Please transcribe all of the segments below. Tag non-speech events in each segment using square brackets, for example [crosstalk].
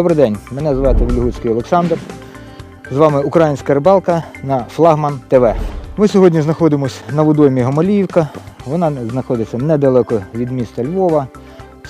Добрий день, мене звати Вільгуцький Олександр. З вами Українська рибалка на Флагман ТВ. Ми сьогодні знаходимося на водоймі Гомоліївка. Вона знаходиться недалеко від міста Львова.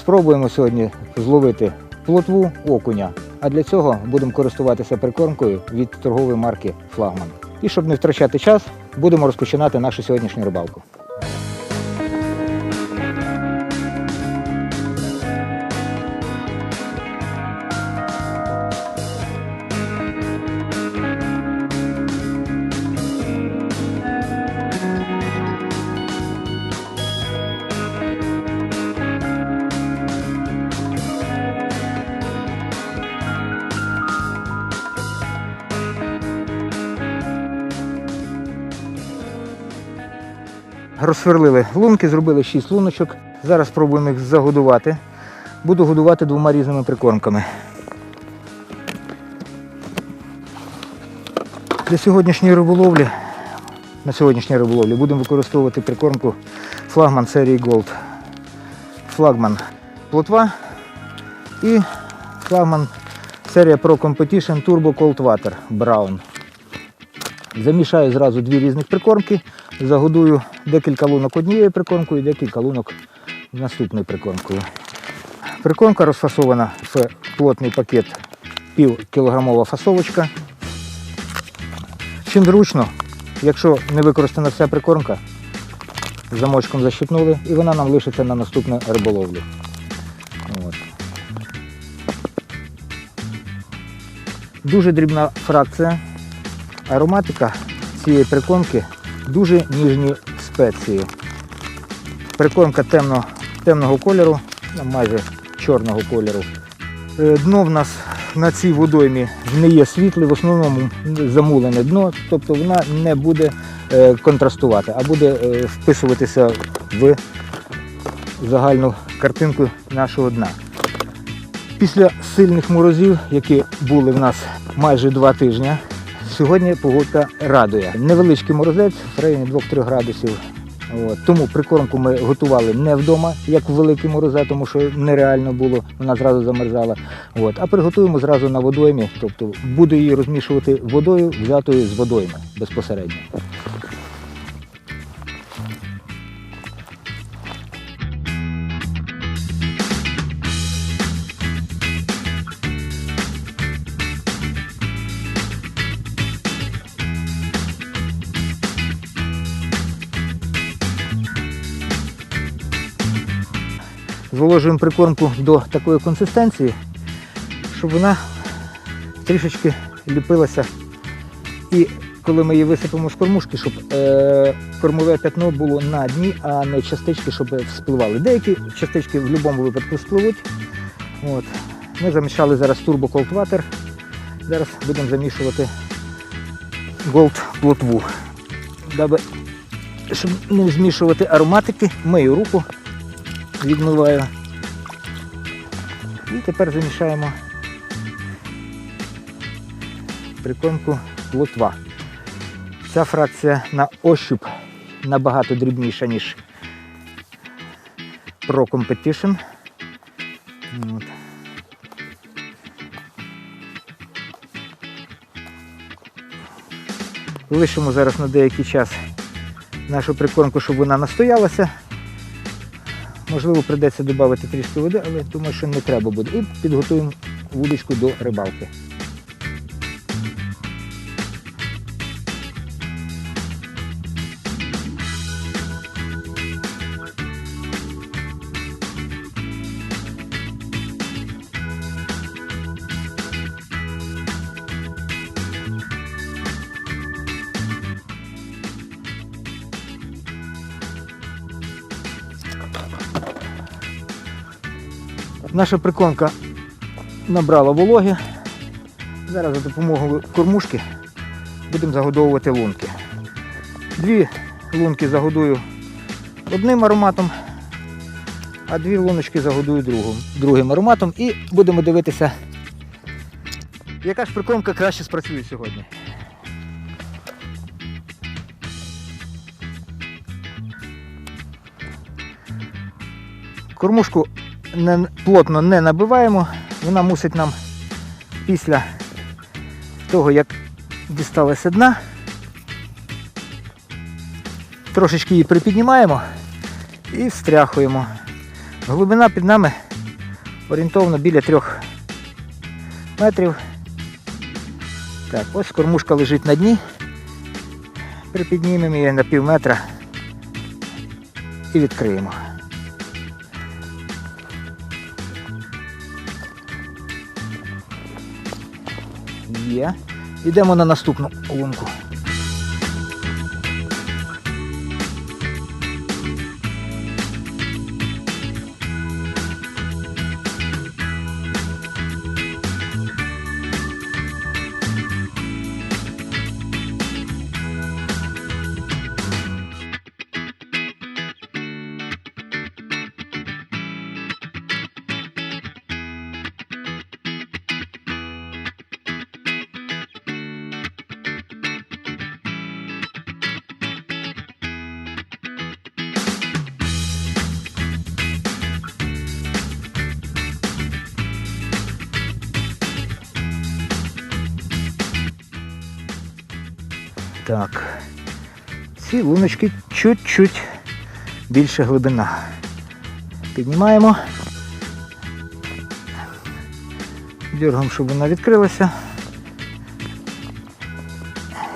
Спробуємо сьогодні зловити плотву окуня. А для цього будемо користуватися прикормкою від торгової марки Флагман. І щоб не втрачати час, будемо розпочинати нашу сьогоднішню рибалку. Розсверлили лунки, зробили 6 луночок. Зараз спробуємо їх загодувати. Буду годувати двома різними прикормками. Для сьогоднішньої риболовлі, на сьогоднішній риболовлі будемо використовувати прикормку флагман серії Gold. Флагман плотва і флагман серія Pro Competition Turbo Cold Water Brown. Замішаю зразу дві різних прикормки, загодую декілька лунок однією прикормкою декілька лунок наступною прикормкою. Прикормка розфасована в плотний пакет пів кілограмова фасовочка. Чим зручно, якщо не використана вся прикормка, замочком защипнули і вона нам лишиться на наступну риболовлю. Дуже дрібна фракція. Ароматика цієї прикормки дуже ніжні спеції. Прикормка темно, темного кольору, майже чорного кольору. Е, Дно в нас на цій водоймі не є світле, в основному замулене дно, тобто вона не буде е, контрастувати, а буде е, вписуватися в загальну картинку нашого дна. Після сильних морозів, які були в нас майже два тижні, сьогодні погодка радує. Невеличкий морозець в районі 2-3 градусів. От. Тому прикормку ми готували не вдома, як в великі морозе, тому що нереально було, вона зразу замерзала. От. А приготуємо зразу на водоймі, тобто буду її розмішувати водою, взятою з водойми безпосередньо. Зволожуємо прикормку до такої консистенції, щоб вона трішечки ліпилася. І коли ми її висипемо з кормушки, щоб е, кормове пятно було на дні, а не частички, щоб вспливали. Деякі частички в будь-якому випадку спливуть. От. Ми замішали зараз Water. Зараз будемо замішувати Gold плотву. Даби, щоб не змішувати ароматики, мию руку відмиваю. І тепер замішаємо прикормку плотва. Ця фракція на ощуп набагато дрібніша, ніж Pro Competition. От. Лишимо зараз на деякий час нашу прикормку, щоб вона настоялася. Можливо, прийдеться додати трішки води, але думаю, що не треба буде. І підготуємо вудочку до рибалки. Наша прикормка набрала вологи. Зараз за допомогою кормушки будемо загодовувати лунки. Дві лунки загодую одним ароматом, а дві луночки загодую другим, другим ароматом і будемо дивитися, яка ж прикормка краще спрацює сьогодні. Кормушку не, плотно не набиваємо, вона мусить нам після того, як дісталася дна, трошечки її припіднімаємо і встряхуємо. Глибина під нами орієнтовно біля трьох метрів. Так, ось кормушка лежить на дні. Припіднімемо її на пів метра і відкриємо. Є. Йдемо на наступну лунку. Ці луночки чуть-чуть більше глибина. Піднімаємо. Дергаємо, щоб вона відкрилася.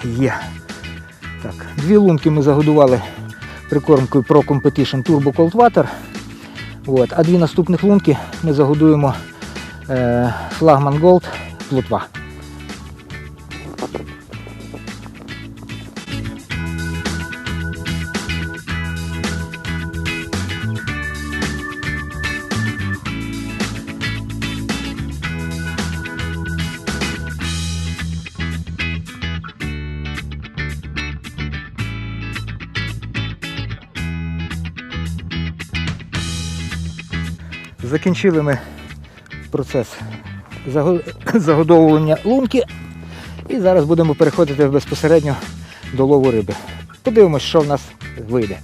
Є. Так, дві лунки ми загодували прикормкою Pro Competition Turbo Cold Water. От, а дві наступних лунки ми загодуємо е, Flagman Gold Плотва. Закінчили ми процес [coughs] загодовування лунки і зараз будемо переходити безпосередньо до лову риби. Подивимось, що в нас вийде.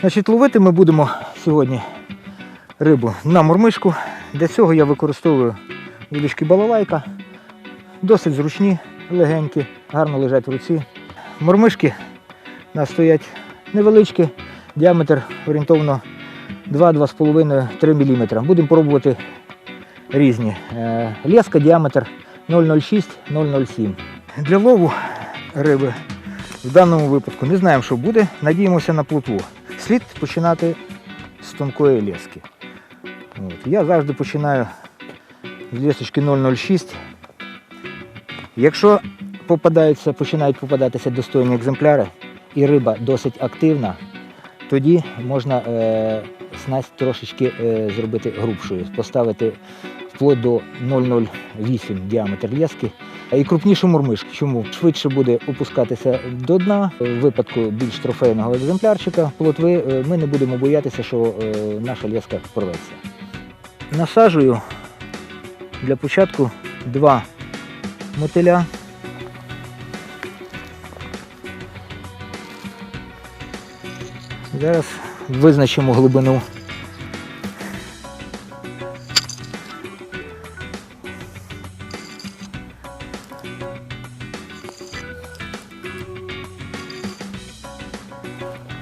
Значить, ловити ми будемо сьогодні рибу на мормишку. Для цього я використовую вудочки балалайка. Досить зручні, легенькі, гарно лежать в руці. Мормишки у нас стоять невеличкі, діаметр орієнтовно 2-2,5-3 мм. Будемо пробувати різні. Е, Леска діаметр 0,06-0,07. Для лову риби в даному випадку не знаємо, що буде. Надіємося на плотву. Слід починати з тонкої лески. От. Я завжди починаю з лесочки 0,06. Якщо попадаються, починають попадатися достойні екземпляри і риба досить активна, тоді можна е, снасть трошечки е, зробити грубшою, поставити вплоть до 0,08 діаметр лески. І крупнішу мурмишку. Чому? Швидше буде опускатися до дна. В випадку більш трофейного екземплярчика плотви е, ми не будемо боятися, що е, наша леска порветься. Насаджую для початку два мотиля. Зараз визначимо глибину.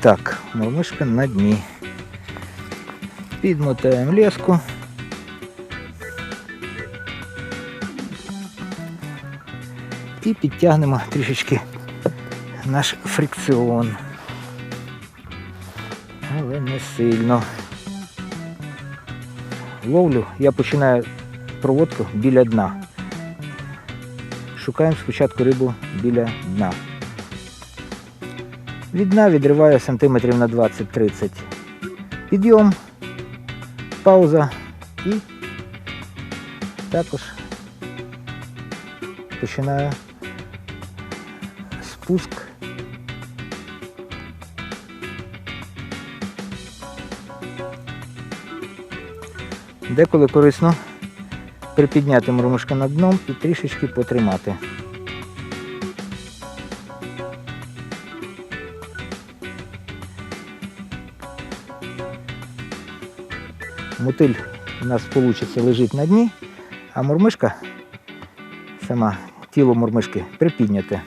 Так, мормишка на дні. Підмотаємо леску. І підтягнемо трішечки наш фрикціон. Але не сильно. Ловлю я починаю проводку біля дна. Шукаємо спочатку рибу біля дна. Від дна відриваю сантиметрів на 20-30. Підйом, пауза і також починаю спуск. Деколи корисно припідняти мормишка над дном і трішечки потримати. Мотиль у нас вийде лежить на дні, а мормишка, сама тіло мормишки припідняте.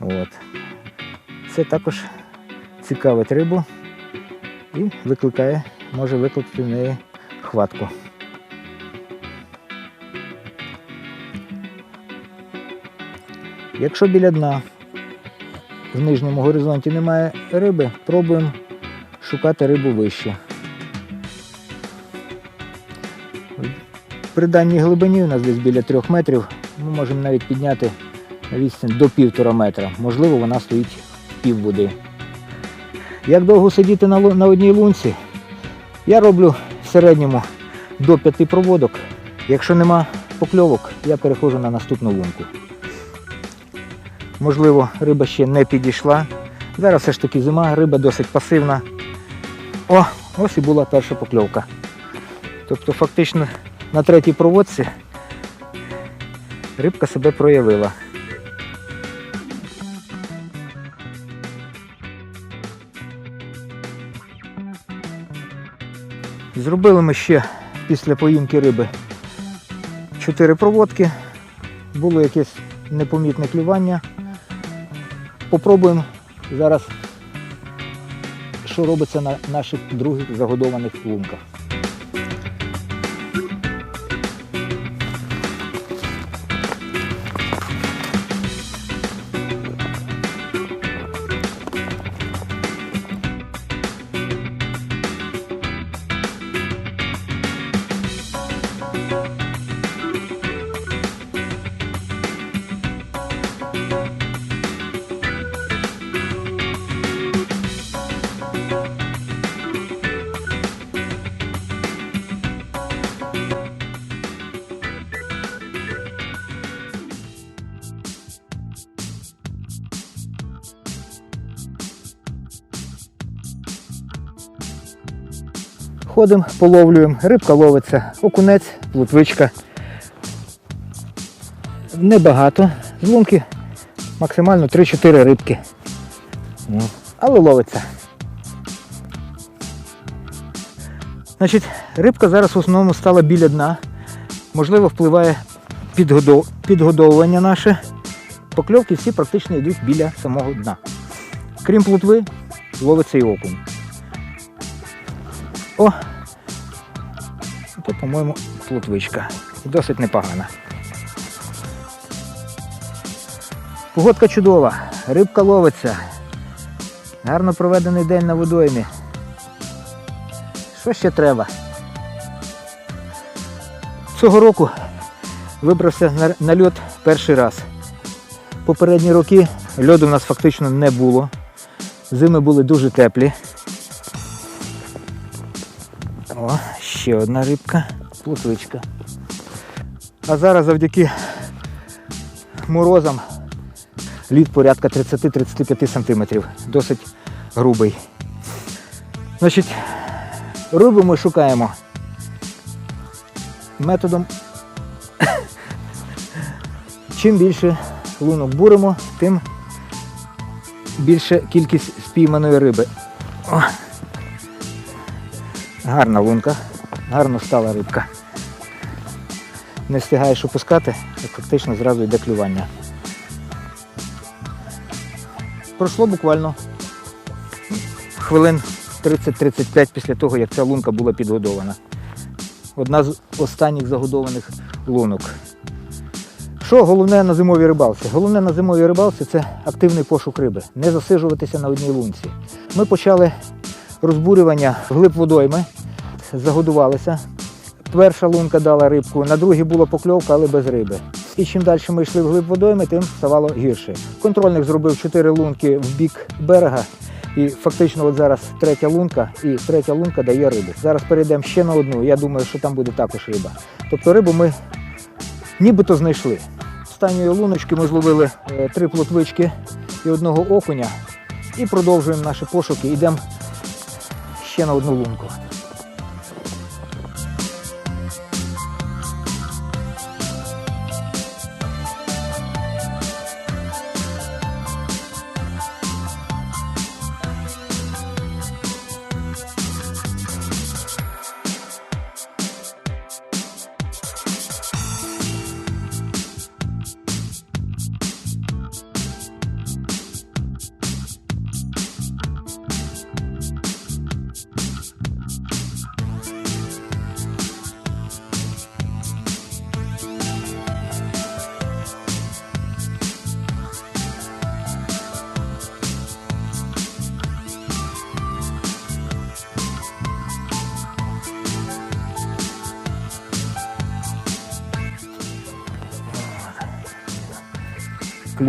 От. Це також цікавить рибу і викликає, може викликати в неї хватку. Якщо біля дна в нижньому горизонті немає риби, пробуємо шукати рибу вище. При даній глибині у нас десь біля трьох метрів ми можемо навіть підняти відстань до півтора метра. Можливо, вона стоїть пів води. Як довго сидіти на, на одній лунці? Я роблю в середньому до п'яти проводок. Якщо нема покльовок, я переходжу на наступну лунку. Можливо, риба ще не підійшла. Зараз все ж таки зима, риба досить пасивна. О, ось і була перша покльовка. Тобто, фактично на третій проводці рибка себе проявила. Зробили ми ще після поїмки риби чотири проводки. Було якесь непомітне клювання. Попробуємо зараз, що робиться на наших других загодованих лунках. Ходимо, половлюємо, рибка ловиться, окунець, плутвичка. Небагато. З лунки максимально 3-4 рибки. Ну, Але ловиться. Значить, рибка зараз в основному стала біля дна. Можливо, впливає підгодов... підгодовування наше. Покльовки всі практично йдуть біля самого дна. Крім плутви, ловиться і окунь. О! Це, по-моєму, плотвичка. І досить непогана. Погодка чудова, рибка ловиться. Гарно проведений день на водоймі. Що ще треба? Цього року вибрався на льот перший раз. Попередні роки льоду в нас фактично не було. Зими були дуже теплі. Ще одна рибка, плотвичка. А зараз завдяки морозам лід порядка 30-35 см. Досить грубий. Значить, рибу ми шукаємо методом. Чим більше лунок буримо, тим більше кількість спійманої риби. О. Гарна лунка, гарно стала рибка. Не встигаєш опускати, як фактично зразу йде клювання. Пройшло буквально хвилин 30-35 після того, як ця лунка була підгодована. Одна з останніх загодованих лунок. Що головне на зимовій рибалці? Головне на зимовій рибалці це активний пошук риби, не засиджуватися на одній лунці. Ми почали розбурювання вглиб водойми, загодувалися. Перша лунка дала рибку, на другій була покльовка, але без риби. І чим далі ми йшли вглиб водойми, тим ставало гірше. Контрольник зробив чотири лунки в бік берега. І фактично от зараз третя лунка, і третя лунка дає рибу. Зараз перейдемо ще на одну. Я думаю, що там буде також риба. Тобто рибу ми нібито знайшли. Останньої луночки ми зловили е, три плотвички і одного окуня. І продовжуємо наші пошуки. Йдемо ще на одну лунку.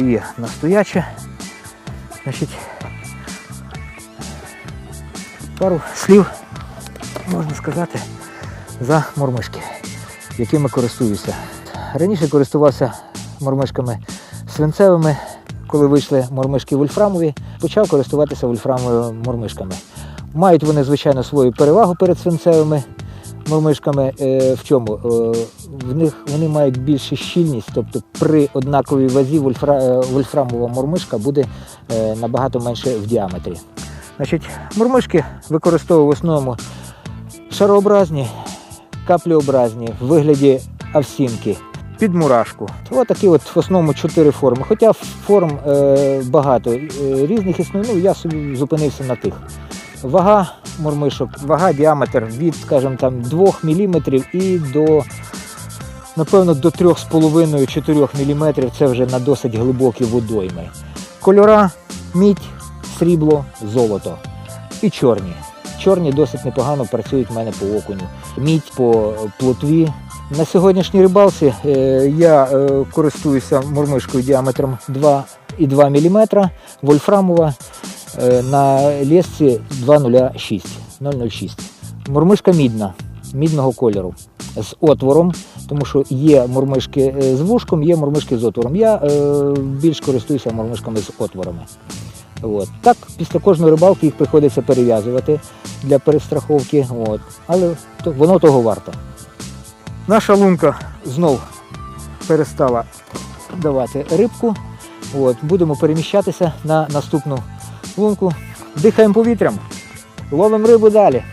Клює настояче. Значить, пару слів можна сказати за мормишки, якими користуюся. Раніше користувався мормишками свинцевими, коли вийшли мормишки вольфрамові, почав користуватися вольфрамовими мормишками. Мають вони, звичайно, свою перевагу перед свинцевими мормишками. Е, в чому? Е, в них вони мають більшу щільність, тобто при однаковій вазі вольфра, е, вольфрамова мормишка буде набагато менше в діаметрі. Значить, мормишки використовую в основному шарообразні, каплеобразні в вигляді овсінки під мурашку. Ось такі от в основному чотири форми. Хоча форм е, багато е, різних існує, ну я собі зупинився на тих. Вага мормишок, вага діаметр від, скажімо, там 2 мм і до, напевно, до 3,5-4 мм це вже на досить глибокі водойми. Кольора мідь, срібло, золото і чорні. Чорні досить непогано працюють в мене по окуню. Мідь по плотві. На сьогоднішній рибалці е, я е, користуюся мормишкою діаметром 2,2 мм, вольфрамова на лесці 2,06 0,06. Мормишка мідна, мідного кольору з отвором, тому що є мормишки е, з вушком, є мормишки з отвором. Я е, більш користуюся мормишками з отворами. От. Так, після кожної рибалки їх приходиться перев'язувати для перестраховки, от. але то, воно того варто. Наша лунка знов перестала давати рибку. От. Будемо переміщатися на наступну лунку. Дихаємо повітрям, ловимо рибу далі.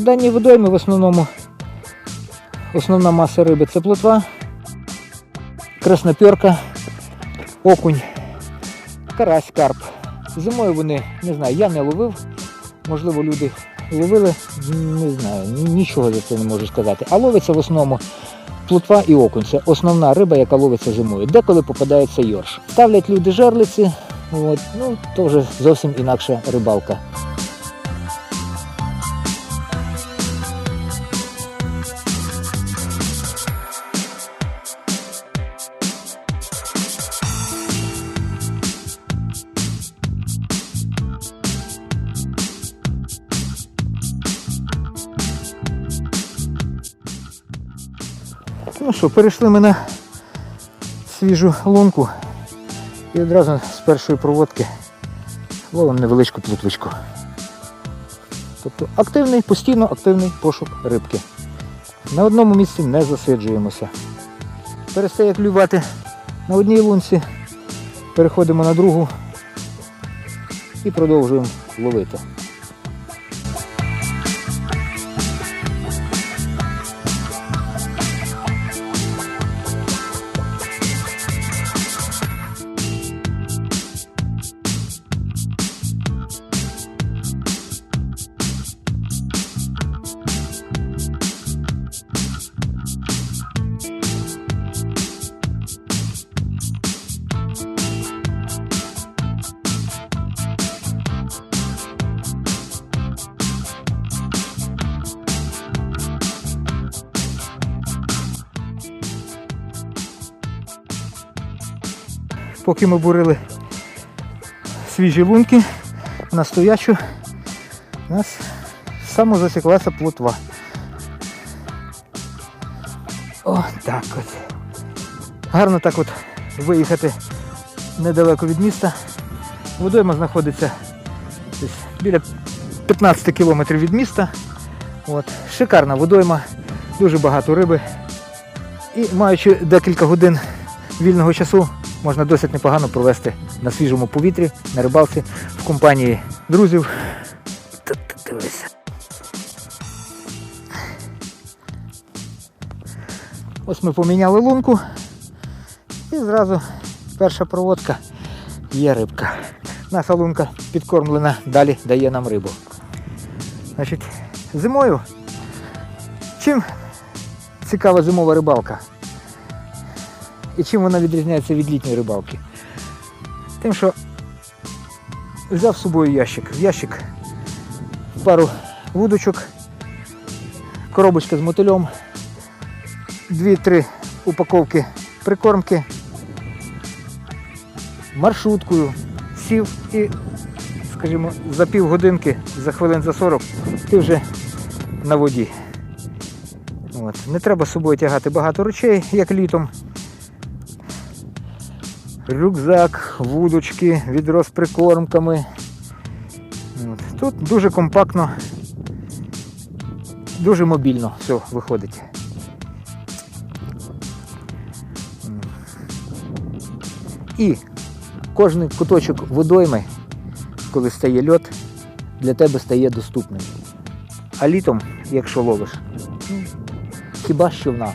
На даній водоймі в основному основна маса риби це плотва, красноперка, окунь, карась, карп. Зимою вони, не знаю, я не ловив, можливо, люди ловили, не знаю, нічого за це не можу сказати. А ловиться в основному плотва і окунь. Це основна риба, яка ловиться зимою. Деколи попадається йорш. Ставлять люди жерлиці, от, ну, то вже зовсім інакша рибалка. Що, перейшли ми на свіжу лунку і одразу з першої проводки ловимо невеличку плутвичку. Тобто активний, постійно активний пошук рибки. На одному місці не засиджуємося. Перестає клювати на одній лунці, переходимо на другу і продовжуємо ловити. Поки ми бурили свіжі лунки на стоячу, у нас самозасіклася плотва. О, так от. Гарно так от виїхати недалеко від міста. Водойма знаходиться десь біля 15 кілометрів від міста. От. Шикарна водойма, дуже багато риби. І маючи декілька годин вільного часу, можна досить непогано провести на свіжому повітрі, на рибалці в компанії друзів. Дивися. Ось ми поміняли лунку і зразу перша проводка, є рибка. Наша лунка підкормлена, далі дає нам рибу. Значить, зимою. Чим цікава зимова рибалка? І чим вона відрізняється від літньої рибалки? Тим, що взяв з собою ящик. В ящик пару вудочок, коробочка з мотильом, дві-три упаковки прикормки, маршруткою, сів і, скажімо, за півгодинки, за хвилин за 40 ти вже на воді. От. Не треба з собою тягати багато речей, як літом. Рюкзак, вудочки, відро з прикормками. Тут дуже компактно, дуже мобільно все виходить. І кожний куточок водойми, коли стає льот, для тебе стає доступним. А літом, якщо ловиш, хіба що вона.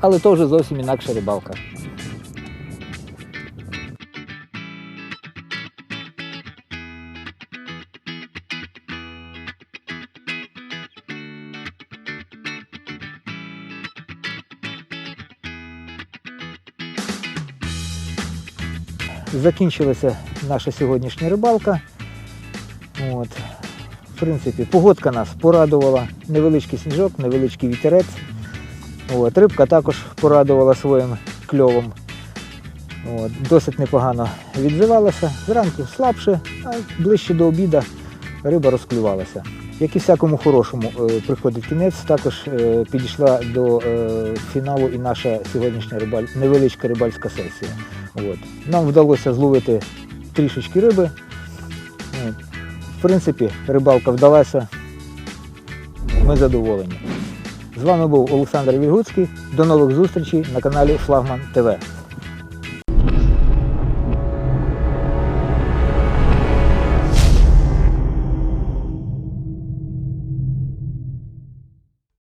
Але то вже зовсім інакша рибалка. Закінчилася наша сьогоднішня рибалка. От. В принципі, погодка нас порадувала. Невеличкий сніжок, невеличкий вітерець. От. Рибка також порадувала своїм кльовом. От. Досить непогано відзивалася. Зранку слабше, а ближче до обіду риба розклювалася. Як і всякому хорошому е, приходить кінець, також е, підійшла до е, фіналу і наша сьогоднішня рибаль... невеличка рибальська сесія. От. Нам вдалося зловити трішечки риби. В принципі, рибалка вдалася. Ми задоволені. З вами був Олександр Вігуцький. До нових зустрічей на каналі Флагман ТВ.